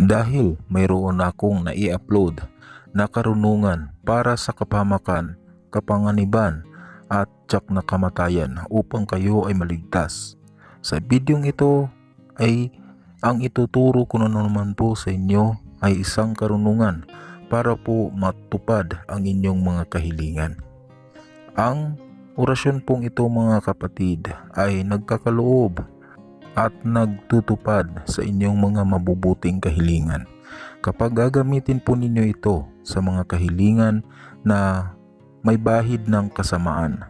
Dahil mayroon akong nai-upload na karunungan para sa kapamakan, kapanganiban at tsak na kamatayan upang kayo ay maligtas. Sa bidyong ito ay ang ituturo ko na naman po sa inyo ay isang karunungan para po matupad ang inyong mga kahilingan. Ang orasyon pong ito mga kapatid ay nagkakaloob at nagtutupad sa inyong mga mabubuting kahilingan. Kapag gagamitin po ninyo ito sa mga kahilingan na may bahid ng kasamaan,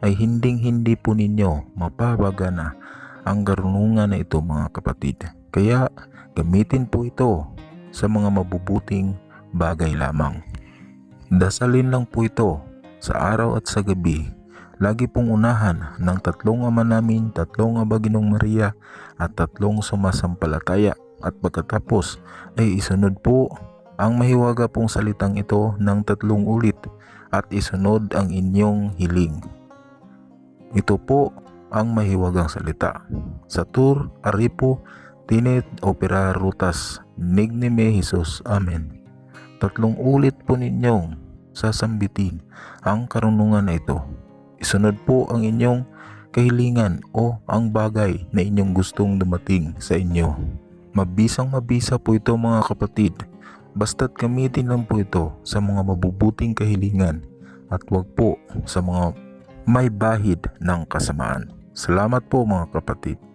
ay hinding hindi po ninyo mapapagana ang karunungan na ito mga kapatid. Kaya gamitin po ito sa mga mabubuting bagay lamang. Dasalin lang po ito sa araw at sa gabi. Lagi pong unahan ng tatlong ama namin, tatlong abaginong Maria at tatlong sumasampalataya at pagkatapos ay isunod po ang mahiwaga pong salitang ito ng tatlong ulit at isunod ang inyong hiling. Ito po ang mahiwagang salita. Satur, Aripo, Tinet, Opera, Rutas, Nignime, Jesus. Amen. Tatlong ulit po ninyong sasambitin ang karunungan na ito. Isunod po ang inyong kahilingan o ang bagay na inyong gustong dumating sa inyo. Mabisang mabisa po ito mga kapatid. Basta't gamitin lang po ito sa mga mabubuting kahilingan at wag po sa mga may bahid ng kasamaan. Salamat po mga kapatid.